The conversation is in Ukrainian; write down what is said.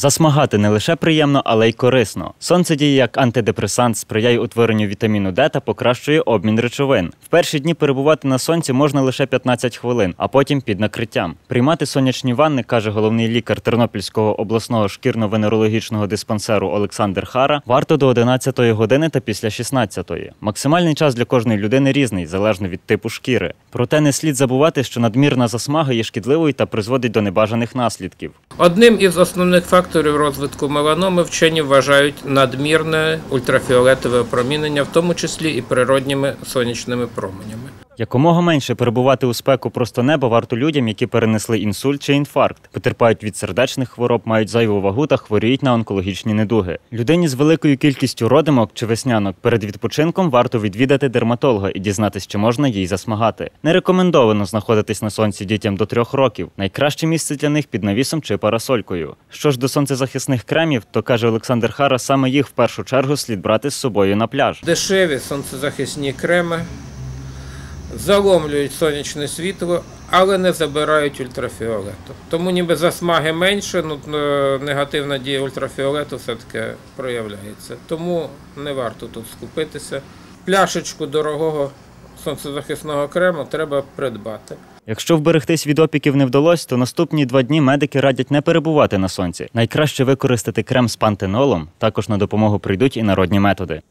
Засмагати не лише приємно, але й корисно. Сонце діє як антидепресант, сприяє утворенню вітаміну Д та покращує обмін речовин. В перші дні перебувати на сонці можна лише 15 хвилин, а потім під накриттям. Приймати сонячні ванни, каже головний лікар Тернопільського обласного шкірно-венерологічного диспансеру Олександр Хара, варто до 11 години та після 16. Максимальний час для кожної людини різний, залежно від типу шкіри. Проте не слід забувати, що надмірна засмага є шкідливою та призводить до небажаних наслідків. Одним із основних факторів розвитку меланоми вчені вважають надмірне ультрафіолетове опромінення, в тому числі і природніми сонячними променями. Якомога менше перебувати у спеку просто неба варто людям, які перенесли інсульт чи інфаркт, потерпають від сердечних хвороб, мають зайву вагу та хворіють на онкологічні недуги. Людині з великою кількістю родимок чи веснянок перед відпочинком варто відвідати дерматолога і дізнатись, чи можна їй засмагати. Не рекомендовано знаходитись на сонці дітям до трьох років. Найкраще місце для них під навісом чи парасолькою. Що ж до сонцезахисних кремів, то каже Олександр Хара, саме їх в першу чергу слід брати з собою на пляж. Дешеві сонцезахисні креми заломлюють сонячне світло, але не забирають ультрафіолету. Тому ніби засмаги менше, ну е, негативна дія ультрафіолету все-таки проявляється. Тому не варто тут скупитися. Пляшечку дорогого сонцезахисного крему треба придбати. Якщо вберегтись від опіків не вдалося, то наступні два дні медики радять не перебувати на сонці. Найкраще використати крем з пантенолом. Також на допомогу прийдуть і народні методи.